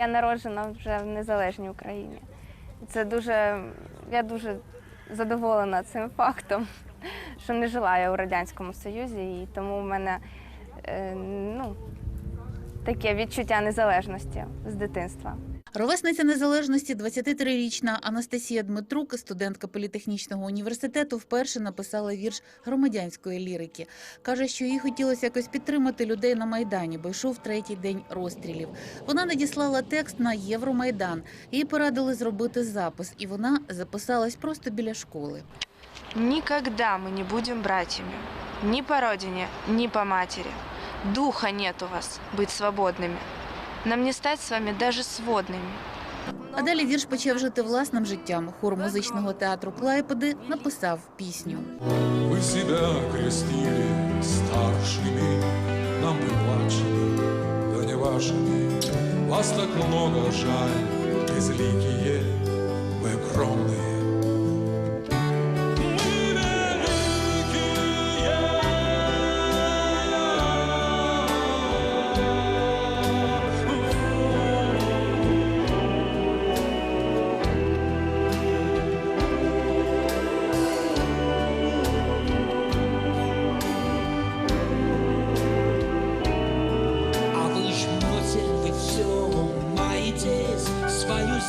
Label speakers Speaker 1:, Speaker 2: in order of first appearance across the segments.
Speaker 1: Я народжена вже в незалежній Україні. Це дуже, я дуже задоволена цим фактом, що не жила я у Радянському Союзі, і тому в мене е, ну, таке відчуття незалежності з дитинства.
Speaker 2: Ровесниця незалежності, 23-річна Анастасія Дмитрук, студентка політехнічного університету, вперше написала вірш громадянської лірики. Каже, що їй хотілося якось підтримати людей на майдані, бо йшов третій день розстрілів. Вона надіслала текст на Євромайдан. Їй порадили зробити запис, і вона записалась просто біля школи.
Speaker 3: Никогда мы не будем братьями. Ни по родине, ни по матери. Духа нет у вас быть свободными. Нам не стать с вами даже сводными.
Speaker 2: А далі вірш почав жити власним життям. Хор музичного театру Клайпеди написав пісню.
Speaker 4: Вы себя крестили старшими, нам бы младшими, да не вашими. Вас так много жаль, безликие, вы огромные.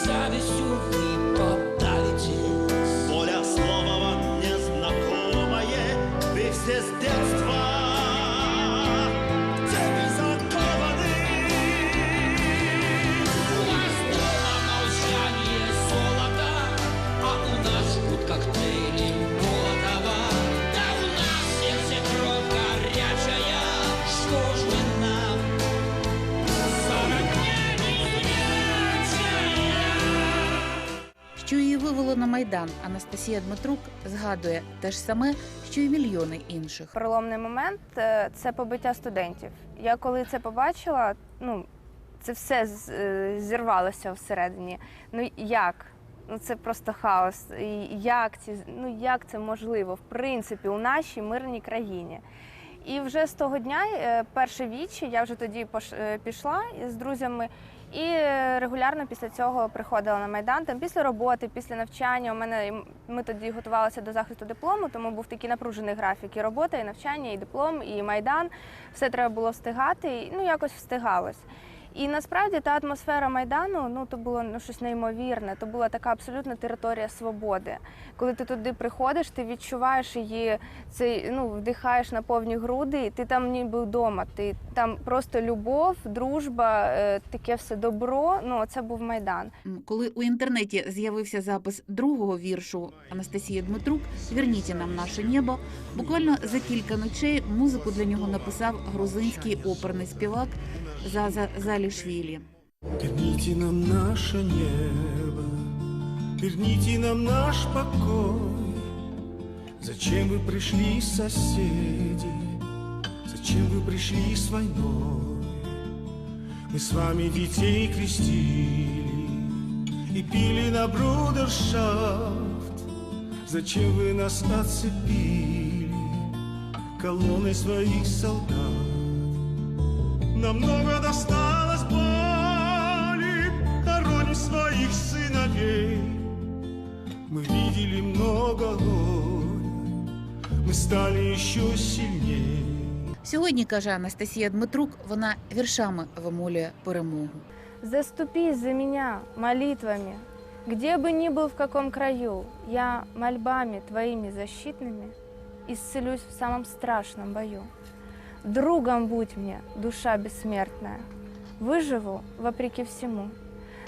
Speaker 5: Sabes sofrer.
Speaker 2: Що її вивело на майдан, Анастасія Дмитрук згадує те ж саме, що й мільйони інших.
Speaker 1: Переломний момент це побиття студентів. Я коли це побачила, ну це все е, зірвалося всередині. Ну як? Ну це просто хаос. Як ці ну як це можливо, в принципі, у нашій мирній країні? І вже з того дня, е, перше вічі, я вже тоді е, пішла з друзями і е, регулярно після цього приходила на майдан. Там після роботи, після навчання. У мене ми тоді готувалися до захисту диплому, тому був такий напружений графік. І робота, і навчання, і диплом, і майдан. Все треба було встигати. І, ну якось встигалось. І насправді та атмосфера майдану ну то було ну щось неймовірне. То була така абсолютна територія свободи. Коли ти туди приходиш, ти відчуваєш її, цей ну вдихаєш на повні груди, і ти там ніби вдома. Ти там просто любов, дружба, е, таке все добро. Ну це був майдан.
Speaker 2: Коли у інтернеті з'явився запис другого віршу Анастасії Дмитрук «Верніть нам наше небо, буквально за кілька ночей музику для нього написав грузинський оперний співак Заза Залішвілі.
Speaker 6: Верните нам наше небо, верните нам наш покой. Зачем вы пришли, соседи? Зачем вы пришли с войной? Мы с вами детей крестили и пили на брудершафт. Зачем вы нас отцепили колонной своих солдат? Намного досталось боли, хороним своих сыновей. Мы видели много горя, мы стали еще сильнее.
Speaker 2: Сьогодні, каже Анастасія Дмитрук, вона віршами вимолює перемогу.
Speaker 1: Заступись за меня молитвами, где бы ни был в каком краю, я мольбами твоими защитными исцелюсь в самом страшном бою. Другом будь мне, душа бессмертная, выживу вопреки всему.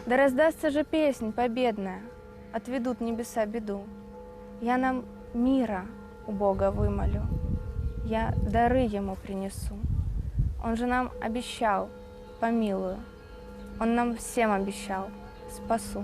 Speaker 1: Да раздастся же песнь победная, отведут небеса беду. Я нам мира у Бога вымолю, я дары Ему принесу. Он же нам обещал, помилую, он нам всем обещал, спасу.